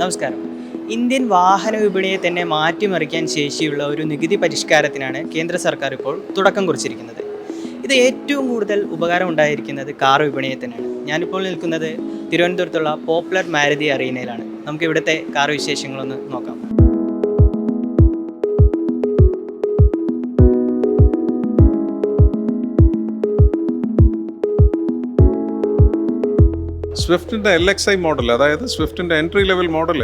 നമസ്കാരം. ഇന്ത്യൻ വാഹന വിപണിയെ തന്നെ മാറ്റിമറിക്കാൻ ശേഷിയുള്ള ഒരു നികുതി പരിഷ്കാരത്തിനാണ് കേന്ദ്ര സർക്കാർ ഇപ്പോൾ തുടക്കം കുറിച്ചിരിക്കുന്നത്. ഇത് ഏറ്റവും കൂടുതൽ ഉപകാരം ഉണ്ടായിരിക്കുന്നത് കാർ വിപണിയെ തന്നെയാണ്. ഞാനിപ്പോൾ നിൽക്കുന്നത് തിരുവനന്തപുരത്തുള്ള പോപ്പുലർ മാരുതി അറീനയിലാണ്. നമുക്ക് ഇവിടുത്തെ കാർ വിശേഷങ്ങളൊന്ന് നോക്കാം. സ്വിഫ്റ്റിന്റെ എൽ എക്സ് ഐ മോഡൽ അതായത് സ്വിഫ്റ്റിന്റെ എൻട്രി ലെവൽ മോഡൽ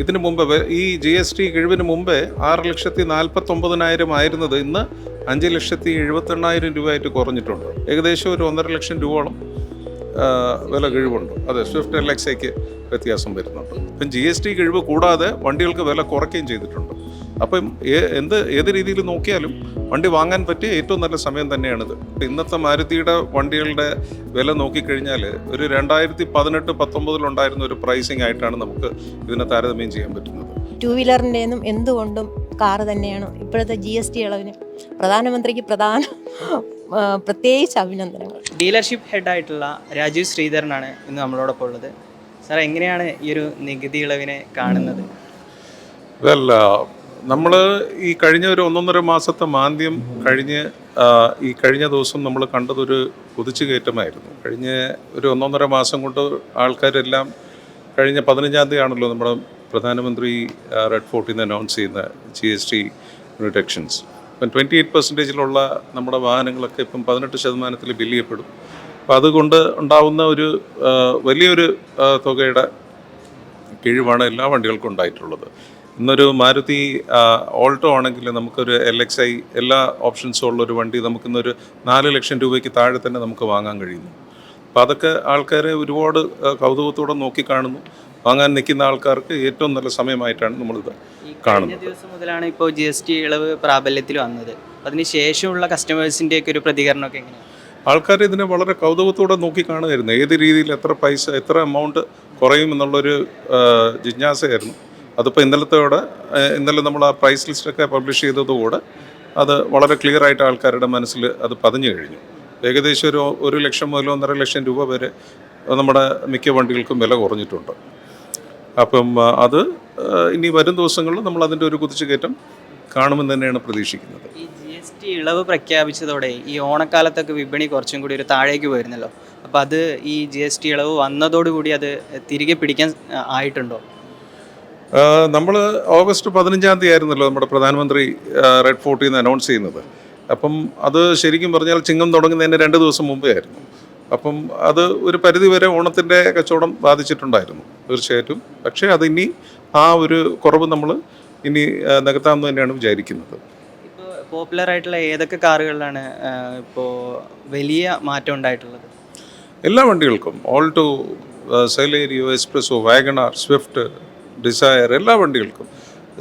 ഇതിന് മുമ്പ് ഈ ജി എസ് ടി കിഴിവിന് മുമ്പേ ആറ് ലക്ഷത്തി നാൽപ്പത്തൊമ്പതിനായിരം ആയിരുന്നത് ഇന്ന് അഞ്ച് ലക്ഷത്തി എഴുപത്തെണ്ണായിരം രൂപയായിട്ട് കുറഞ്ഞിട്ടുണ്ട്. ഏകദേശം ഒരു ഒന്നര ലക്ഷം രൂപയോളം വില കിഴിവുണ്ട്. അതെ സ്വിഫ്റ്റ് എൽ എക്സ് ഐക്ക് വ്യത്യാസം വരുന്നുണ്ട്. ഇപ്പം ജി എസ് ടി കിഴിവ് കൂടാതെ വണ്ടികൾക്ക് വില കുറയ്ക്കുകയും ചെയ്തിട്ടുണ്ട്. അപ്പം എന്ത് ഏത് രീതിയിൽ നോക്കിയാലും വണ്ടി വാങ്ങാൻ പറ്റിയ ഏറ്റവും നല്ല സമയം തന്നെയാണിത്. ഇന്നത്തെ മാരുതിയുടെ വണ്ടികളുടെ വില നോക്കിക്കഴിഞ്ഞാൽ ഒരു രണ്ടായിരത്തി പതിനെട്ട് പത്തൊമ്പതിലുണ്ടായിരുന്ന ഒരു പ്രൈസിങ് ആയിട്ടാണ് നമുക്ക് ഇതിനെ താരതമ്യം ചെയ്യാൻ പറ്റുന്നത്. ടു വീലറിന്റെന്നും എന്തുകൊണ്ടും കാറ് തന്നെയാണ് ഇപ്പോഴത്തെ ജി എസ് ടി ഇളവിന് പ്രധാനമന്ത്രിക്ക് പ്രധാന പ്രത്യേകിച്ച് അഭിനന്ദനങ്ങൾ. ഡീലർഷിപ്പ് ഹെഡായിട്ടുള്ള രാജീവ് ശ്രീധരനാണ് ഇന്ന് നമ്മളോടൊപ്പം ഉള്ളത്. സാർ എങ്ങനെയാണ് ഈ ഒരു നികുതി ഇളവിനെ കാണുന്നത്? വെൽ നമ്മൾ ഈ കഴിഞ്ഞ ഒരു ഒന്നൊന്നര മാസത്തെ മാന്ദ്യം കഴിഞ്ഞ് ഈ കഴിഞ്ഞ ദിവസം നമ്മൾ കണ്ടതൊരു കുതിച്ചു കയറ്റമായിരുന്നു. കഴിഞ്ഞ ഒരു ഒന്നൊന്നര മാസം കൊണ്ട് ആൾക്കാരെല്ലാം കഴിഞ്ഞ പതിനഞ്ചാം തീയതി ആണല്ലോ നമ്മുടെ പ്രധാനമന്ത്രി റെഡ് ഫോർട്ടിൽ നിന്ന് അനൗൺസ് ചെയ്യുന്ന ജി എസ് ടി റിഡക്ഷൻസ് ഇപ്പം ട്വന്റി എയ്റ്റ് പെർസെന്റേജിലുള്ള നമ്മുടെ വാഹനങ്ങളൊക്കെ ഇപ്പം പതിനെട്ട് ശതമാനത്തിൽ ബില്ല് ചെയ്യപ്പെടും. അപ്പം അതുകൊണ്ട് ഉണ്ടാവുന്ന ഒരു വലിയൊരു തുകയുടെ കിഴിവാണ് എല്ലാ വണ്ടികൾക്കും ഉണ്ടായിട്ടുള്ളത്. ഇന്നൊരു മാരുതി ഓൾട്ടോ ആണെങ്കിൽ നമുക്കൊരു എൽ എക്സ് ഐ എല്ലാ ഓപ്ഷൻസും ഉള്ള ഒരു വണ്ടി നമുക്കിന്നൊരു നാല് ലക്ഷം രൂപയ്ക്ക് താഴെ തന്നെ നമുക്ക് വാങ്ങാൻ കഴിയുന്നു. അപ്പോൾ അതൊക്കെ ആൾക്കാരെ ഒരുപാട് കൗതുകത്തോടെ നോക്കി കാണുന്നു. വാങ്ങാൻ നിൽക്കുന്ന ആൾക്കാർക്ക് ഏറ്റവും നല്ല സമയമായിട്ടാണ് നമ്മളിത് കാണുന്നത്. ദിവസം മുതലാണ് ഇപ്പോൾ ജി എസ് ടി ഇളവ് പ്രാബല്യത്തിൽ വന്നത്. അതിന് ശേഷമുള്ള കസ്റ്റമേഴ്സിന്റെയൊക്കെ ഒരു പ്രതികരണമൊക്കെ എങ്ങനെയാണ് ആൾക്കാർ ഇതിനെ വളരെ കൗതുകത്തോടെ നോക്കി കാണുമായിരുന്നു. ഏത് രീതിയിൽ എത്ര പൈസ എത്ര എമൗണ്ട് കുറയും എന്നുള്ളൊരു ജിജ്ഞാസയായിരുന്നു. അതിപ്പോൾ ഇന്നലത്തോടെ ഇന്നലെ നമ്മൾ ആ പ്രൈസ് ലിസ്റ്റൊക്കെ പബ്ലിഷ് ചെയ്തതുകൂടെ അത് വളരെ ക്ലിയർ ആയിട്ട് ആൾക്കാരുടെ മനസ്സിൽ അത് പതിഞ്ഞു കഴിഞ്ഞു. ഏകദേശം ഒരു ഒരു ലക്ഷം മുതൽ ഒന്നര ലക്ഷം രൂപ വരെ നമ്മുടെ മിക്ക വണ്ടികൾക്കും വില കുറഞ്ഞിട്ടുണ്ട്. അപ്പം അത് ഇനി വരും ദിവസങ്ങളിൽ നമ്മൾ അതിന്റെ ഒരു കുതിച്ചുകയറ്റം കാണുമെന്ന് തന്നെയാണ് പ്രതീക്ഷിക്കുന്നത്. ഈ ജി എസ് ടി ഇളവ് പ്രഖ്യാപിച്ചതോടെ ഈ ഓണക്കാലത്തൊക്കെ വിപണി കുറച്ചും കൂടി ഒരു താഴേക്ക് പോയിരുന്നല്ലോ. അപ്പോൾ അത് ഈ ജി എസ് ടി ഇളവ് വന്നതോടുകൂടി അത് തിരികെ പിടിക്കാൻ ആയിട്ടുണ്ടോ? നമ്മൾ ഓഗസ്റ്റ് പതിനഞ്ചാം തീയതി ആയിരുന്നല്ലോ നമ്മുടെ പ്രധാനമന്ത്രി റെഡ് ഫോർട്ടിൽ നിന്ന് അനൗൺസ് ചെയ്യുന്നത്. അപ്പം അത് ശരിക്കും പറഞ്ഞാൽ ചിങ്ങം തുടങ്ങുന്നതിന് രണ്ട് ദിവസം മുമ്പേ ആയിരുന്നു. അപ്പം അത് ഒരു പരിധി വരെ ഓണത്തിന്റെ കച്ചവടം ബാധിച്ചിട്ടുണ്ടായിരുന്നു തീർച്ചയായിട്ടും. പക്ഷേ അത് ഇനി ആ ഒരു കുറവ് നമ്മൾ ഇനി നികത്താമെന്ന് തന്നെയാണ് വിചാരിക്കുന്നത്. പോപ്പുലർ ആയിട്ടുള്ള ഏതൊക്കെ കാറുകളിലാണ് ഇപ്പോൾ വലിയ മാറ്റം ഉണ്ടായിട്ടുള്ളത്? എല്ലാ വണ്ടികൾക്കും. Alto Celerio Espresso WagonR Swift Dzire എല്ലാ വണ്ടികൾക്കും.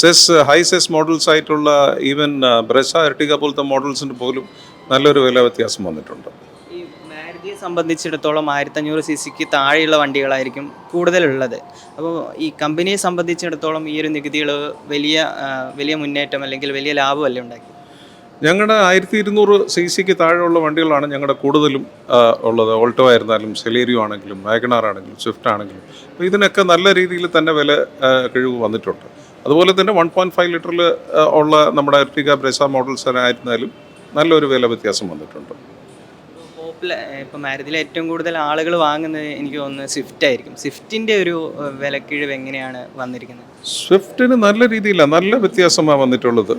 സെസ് ഹൈ സെസ് മോഡൽസ് ആയിട്ടുള്ള ഈവൻ ബ്രസ എർട്ടിക പോലത്തെ മോഡൽസിന് പോലും നല്ലൊരു വില വ്യത്യാസം വന്നിട്ടുണ്ട്. ഈ മാരുതിയെ സംബന്ധിച്ചിടത്തോളം ആയിരത്തഞ്ഞൂറ് സി സിക്ക് താഴെയുള്ള വണ്ടികളായിരിക്കും കൂടുതലുള്ളത്. അപ്പോൾ ഈ കമ്പനിയെ സംബന്ധിച്ചിടത്തോളം ഈ ഒരു നികുതി ഇളവ് വലിയ വലിയ മുന്നേറ്റം അല്ലെങ്കിൽ വലിയ ലാഭമല്ലേ ഉണ്ടാക്കി? ഞങ്ങളുടെ ആയിരത്തി ഇരുന്നൂറ് സി സിക്ക് താഴെയുള്ള വണ്ടികളാണ് ഞങ്ങളുടെ കൂടുതലും ഉള്ളത്. ഓൾട്ടോ ആയിരുന്നാലും സെലേരിയോ ആണെങ്കിലും വാഗണാർ ആണെങ്കിലും സ്വിഫ്റ്റ് ആണെങ്കിലും. അപ്പോൾ ഇതിനൊക്കെ നല്ല രീതിയിൽ തന്നെ വില കിഴിവ് വന്നിട്ടുണ്ട്. അതുപോലെ തന്നെ വൺ പോയിന്റ് ഫൈവ് ലിറ്ററിൽ ഉള്ള നമ്മുടെ എർട്ടിക ബ്രസ മോഡൽസ് ആയിരുന്നാലും നല്ലൊരു വില വ്യത്യാസം വന്നിട്ടുണ്ട്. ഇപ്പം ഇപ്പോൾ മാരുതിയിൽ ഏറ്റവും കൂടുതൽ ആളുകൾ വാങ്ങുന്നത് എനിക്ക് തോന്നുന്നത് സ്വിഫ്റ്റ് ആയിരിക്കും. സ്വിഫ്റ്റിന്റെ ഒരു വിലക്കിഴിവ് എങ്ങനെയാണ് വന്നിരിക്കുന്നത്? സ്വിഫ്റ്റിന് നല്ല രീതിയിലാണ് നല്ല വ്യത്യാസമാണ് വന്നിട്ടുള്ളത്.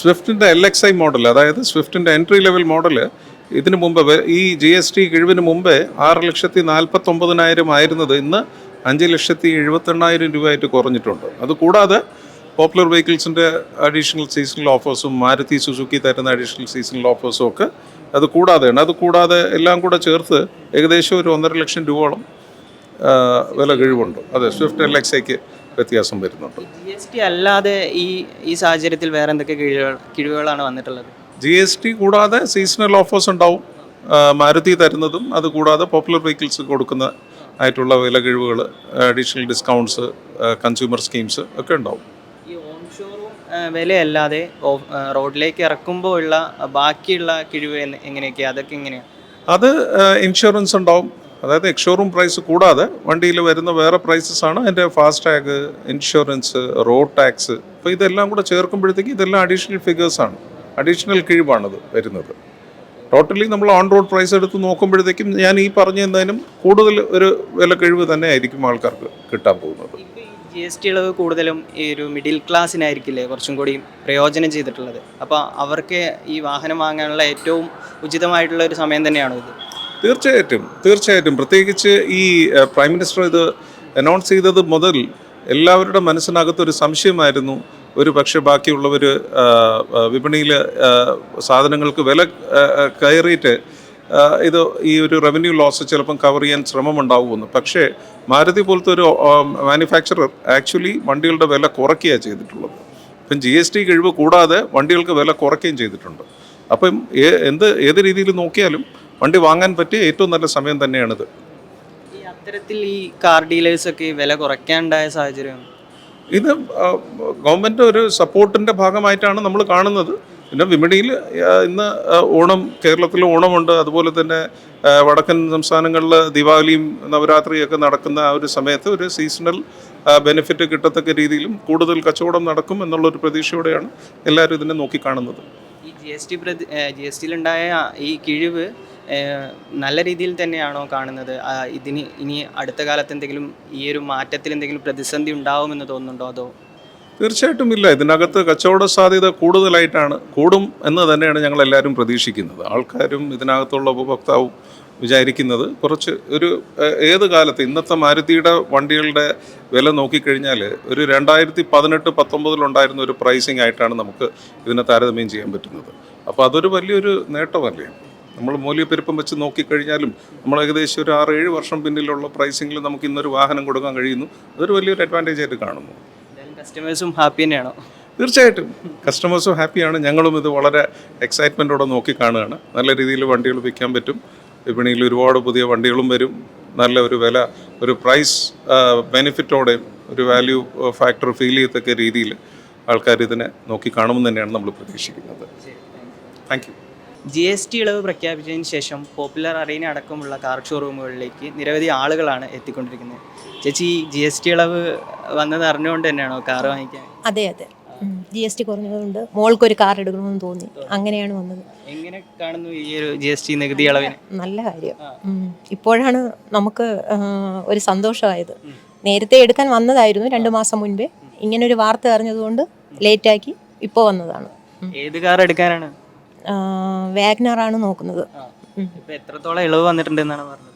സ്വിഫ്റ്റിന്റെ എൽ എക്സ് ഐ മോഡൽ അതായത് സ്വിഫ്റ്റിന്റെ എൻട്രി ലെവൽ മോഡൽ ഇതിനു മുമ്പ് ഈ ജി എസ് ടി കിഴിവിന് മുമ്പേ ആറ് ലക്ഷത്തി നാൽപ്പത്തൊമ്പതിനായിരം ആയിരുന്നത് ഇന്ന് അഞ്ച് ലക്ഷത്തി എഴുപത്തെണ്ണായിരം രൂപയായിട്ട് കുറഞ്ഞിട്ടുണ്ട്. അതുകൂടാതെ പോപ്പുലർ വെഹിക്കിൾസിന്റെ അഡീഷണൽ സീസണൽ ഓഫേഴ്സും മാരുതി സുസുക്കി തരുന്ന അഡീഷണൽ സീസണൽ ഓഫേഴ്സും ഒക്കെ അത് കൂടാതെയാണ്. അത് കൂടാതെ എല്ലാം കൂടെ ചേർത്ത് ഏകദേശം ഒരു ഒന്നര ലക്ഷം രൂപയോളം വില കിഴിവുണ്ട്. അതെ സ്വിഫ്റ്റ് എൽ എക്സ് ഐക്ക് വ്യത്യാസം വരുന്നുണ്ട്. ജി എസ് ടി അല്ലാതെ ഈ ഈ സാഹചര്യത്തിൽ വേറെ എന്തൊക്കെ കിഴിവുകൾ കിഴിവുകളാണ് വന്നിട്ടുള്ളത്? ജി എസ് ടി കൂടാതെ സീസണൽ ഓഫേഴ്സ് ഉണ്ടാവും. മാരുതി തരുന്നതും അതുകൂടാതെ പോപ്പുലർ വെഹിക്കിൾസ് കൊടുക്കുന്ന ആയിട്ടുള്ള വില കിഴിവുകൾ അഡീഷണൽ ഡിസ്കൗണ്ട്സ് കൺസ്യൂമർ സ്കീംസ് ഒക്കെ ഉണ്ടാവും. ഈ ഓൺ ഷോറും വിലയല്ലാതെ റോഡിലേക്ക് ഇറക്കുമ്പോൾ ഉള്ള ബാക്കിയുള്ള കിഴിവ് എങ്ങനെയൊക്കെയാണ് അതൊക്കെ എങ്ങനെയാണ് അത് ഇൻഷുറൻസ് ഉണ്ടാവും. അതായത് എക്സ്ഷോറൂം പ്രൈസ് കൂടാതെ വണ്ടിയിൽ വരുന്ന വേറെ പ്രൈസസ് ആണ്. അതിന്റെ fast tag insurance road tax അപ്പോൾ ഇതെല്ലാം കൂടെ ചേർക്കുമ്പോഴത്തേക്ക് ഇതെല്ലാം അഡീഷണൽ ഫിഗേഴ്സാണ് അഡീഷണൽ കിഴിവാണത് വരുന്നത്. ടോട്ടലി നമ്മൾ ഓൺ റോഡ് പ്രൈസ് എടുത്ത് നോക്കുമ്പോഴത്തേക്കും ഞാൻ ഈ പറഞ്ഞു തന്നതിനും കൂടുതൽ ഒരു വില കിഴിവ് തന്നെ ആയിരിക്കും ആൾക്കാർക്ക് കിട്ടാൻ പോകുന്നത്. ജി എസ് ടി ഇളവ് കൂടുതലും ഈ ഒരു മിഡിൽ ക്ലാസ്സിനായിരിക്കില്ലേ കുറച്ചും കൂടി പ്രയോജനം ചെയ്തിട്ടുള്ളത്. അപ്പോൾ അവർക്ക് ഈ വാഹനം വാങ്ങാനുള്ള ഏറ്റവും ഉചിതമായിട്ടുള്ള ഒരു സമയം തന്നെയാണോ ഇത്? തീർച്ചയായിട്ടും തീർച്ചയായിട്ടും. പ്രത്യേകിച്ച് ഈ പ്രൈം മിനിസ്റ്റർ ഇത് അനൗൺസ് ചെയ്തത് മുതൽ എല്ലാവരുടെ മനസ്സിനകത്തൊരു സംശയമായിരുന്നു. ഒരു പക്ഷേ ബാക്കിയുള്ളവർ വിപണിയിൽ സാധനങ്ങൾക്ക് വില കയറിയിട്ട് ഇത് ഈ ഒരു റവന്യൂ ലോസ് ചിലപ്പം കവർ ചെയ്യാൻ ശ്രമമുണ്ടാവുമെന്ന്. പക്ഷേ മാരുതി പോലത്തെ ഒരു മാനുഫാക്ചറർ ആക്ച്വലി വണ്ടികളുടെ വില കുറയ്ക്കുകയാണ് ചെയ്തിട്ടുള്ളത്. ഇപ്പം ജി എസ് ടി കിഴിവ് കൂടാതെ വണ്ടികൾക്ക് വില കുറയ്ക്കുകയും ചെയ്തിട്ടുണ്ട്. അപ്പം എന്ത് ഏത് രീതിയിൽ നോക്കിയാലും വണ്ടി വാങ്ങാൻ പറ്റിയ ഏറ്റവും നല്ല സമയം തന്നെയാണിത്. അത്തരത്തിൽ ഈ കാർ ഡീലേഴ്സൊക്കെ വില കുറയ്ക്കാനുണ്ടായ സാഹചര്യം? ഇത് ഗവൺമെന്റ് ഒരു സപ്പോർട്ടിന്റെ ഭാഗമായിട്ടാണ് നമ്മൾ കാണുന്നത്. പിന്നെ വിപണിയിൽ ഇന്ന് ഓണം കേരളത്തിൽ ഓണമുണ്ട്. അതുപോലെ തന്നെ വടക്കൻ സംസ്ഥാനങ്ങളിൽ ദീപാവലിയും നവരാത്രിയൊക്കെ നടക്കുന്ന ആ ഒരു സമയത്ത് ഒരു സീസണൽ ബെനിഫിറ്റ് കിട്ടത്തക്ക രീതിയിലും കൂടുതൽ കച്ചവടം നടക്കും എന്നുള്ളൊരു പ്രതീക്ഷയോടെയാണ് എല്ലാവരും ഇതിനെ നോക്കിക്കാണുന്നത്. ഈ ജി എസ് ടി പ്രതി ജി എസ് ടിയിലുണ്ടായ ഈ കിഴിവ് നല്ല രീതിയിൽ തന്നെയാണോ കാണുന്നത്? ഇതിന് ഇനി അടുത്ത കാലത്ത് എന്തെങ്കിലും ഈ ഒരു മാറ്റത്തിൽ എന്തെങ്കിലും പ്രതിസന്ധി ഉണ്ടാവുമെന്ന് തോന്നുന്നുണ്ടോ അതോ? തീർച്ചയായിട്ടും ഇല്ല. ഇതിനകത്ത് കച്ചവട സാധ്യത കൂടുതലായിട്ടാണ് കൂടും എന്ന് തന്നെയാണ് ഞങ്ങൾ എല്ലാവരും പ്രതീക്ഷിക്കുന്നത്. ആൾക്കാരും ഇതിനകത്തുള്ള ഉപഭോക്താവും വിചാരിക്കുന്നത് കുറച്ച് ഒരു ഏത് കാലത്ത് ഇന്നത്തെ മാരുതിയുടെ വണ്ടികളുടെ വില നോക്കിക്കഴിഞ്ഞാൽ ഒരു രണ്ടായിരത്തി പതിനെട്ട് പത്തൊമ്പതിലുണ്ടായിരുന്ന ഒരു പ്രൈസിങ് ആയിട്ടാണ് നമുക്ക് ഇതിനെ താരതമ്യം ചെയ്യാൻ പറ്റുന്നത്. അപ്പോൾ അതൊരു വലിയൊരു നേട്ടമല്ലേ? നമ്മൾ മൂല്യപ്പെരുപ്പം വെച്ച് നോക്കിക്കഴിഞ്ഞാലും നമ്മൾ ഏകദേശം ഒരു ആറ് ഏഴ് വർഷം പിന്നിലുള്ള പ്രൈസിങ്ങിൽ നമുക്ക് ഇന്നൊരു വാഹനം കൊടുക്കാൻ കഴിയുന്നു. അതൊരു വലിയൊരു അഡ്വാന്റേജ് ആയിട്ട് കാണുന്നു. കസ്റ്റമേഴ്സും ഹാപ്പി തന്നെയാണോ? തീർച്ചയായിട്ടും. കസ്റ്റമേഴ്സും ഹാപ്പിയാണ് ഞങ്ങളും ഇത് വളരെ എക്സൈറ്റ്മെന്റോടെ നോക്കി കാണുകയാണ്. നല്ല രീതിയിൽ വണ്ടികൾ വിൽക്കാൻ പറ്റും. വിപണിയിൽ ഒരുപാട് പുതിയ വണ്ടികളും വരും. നല്ല ഒരു വില ഒരു പ്രൈസ് ബെനിഫിറ്റോടെ ഒരു വാല്യൂ ഫാക്ടർ ഫീൽ ചെയ്യത്തക്ക രീതിയിൽ ആൾക്കാർ ഇതിനെ നോക്കി കാണുമെന്ന് തന്നെയാണ് നമ്മൾ പ്രതീക്ഷിക്കുന്നത്. Thank you G S T ഇളവ് പ്രഖ്യാപിച്ചതിന് ശേഷം പോപ്പുലർ അറീന അടക്കമുള്ള കാർ ഷോറൂമുകളിലേക്ക് നിരവധി ആളുകളാണ് എത്തിക്കൊണ്ടിരിക്കുന്നത്. ചേച്ചി ജി എസ് ടി ഇളവ് വന്നത് അറിഞ്ഞുകൊണ്ട് തന്നെയാണോ കാർ വാങ്ങിക്കാൻ? അതെ അതെ. ജി എസ് ടി കുറഞ്ഞതുകൊണ്ട് മോൾക്കൊരു കാർ എടുക്കണമെന്ന് തോന്നി. അങ്ങനെയാണ് വന്നത്. എങ്ങനെ കാണുന്നു ഈ ഒരു ജി എസ് ടി നികുതി നല്ല കാര്യം. ഇപ്പോഴാണ് നമുക്ക് ഒരു സന്തോഷമായത്. നേരത്തെ എടുക്കാൻ വന്നതായിരുന്നു രണ്ടു മാസം മുൻപേ. ഇങ്ങനെ ഒരു വാർത്ത അറിഞ്ഞതുകൊണ്ട് ലേറ്റ് ആക്കി ഇപ്പോൾ വന്നതാണ് ഏത് കാർ എടുക്കാനാണ്? വാഗ്നർ വാഗ്നറാണ് നോക്കുന്നത്. എത്രത്തോളം ഇളവ് വന്നിട്ടുണ്ട് എന്നാണ് പറഞ്ഞത്?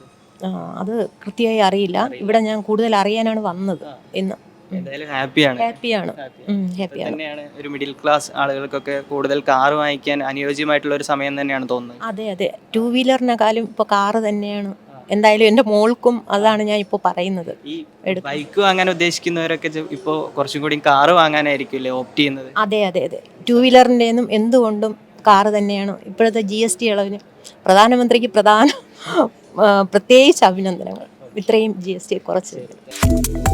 അത് കൃത്യമായി അറിയില്ല. ഇവിടെ ഞാൻ കൂടുതൽ അറിയാനാണ് വന്നത് ഇന്ന് എന്തായാലും ഹാപ്പിയാണ്. ഹാപ്പിയാണ്. ഹാപ്പിയാണ്. തന്നെയാണ് ഒരു മിഡിൽ ക്ലാസ് ആളുകൾക്കൊക്കെ കൂടുതൽ കാർ വാങ്ങിക്കാൻ അനുയോജ്യമായിട്ടുള്ള ഒരു സമയം തന്നെയാണ് തോന്നുന്നത്. അതെ അതെ. ടൂ വീലറിനെക്കാളും ഇപ്പൊ കാറ് തന്നെയാണ്. എന്തായാലും എന്റെ മോൾക്കും അതാണ് ഞാൻ ഇപ്പൊ പറയുന്നത്. ഈ ബൈക്ക് വാങ്ങാൻ ഉദ്ദേശിക്കുന്നവരൊക്കെ ഇപ്പോ കുറച്ചും കൂടി കാർ വാങ്ങാനായിരിക്കും ഓപ്റ്റ് ചെയ്യുന്നത്. അതെ അതെ അതെ. ടൂ വീലറിന്റെന്നും എന്തുകൊണ്ടും കാറ് തന്നെയാണ്. ഇപ്പോഴത്തെ ജി എസ് ടി ഇളവിന് പ്രധാനമന്ത്രിക്ക് പ്രധാന പ്രത്യേകിച്ച് അഭിനന്ദനങ്ങൾ. ഇത്രയും ജി എസ് ടി കുറച്ച്.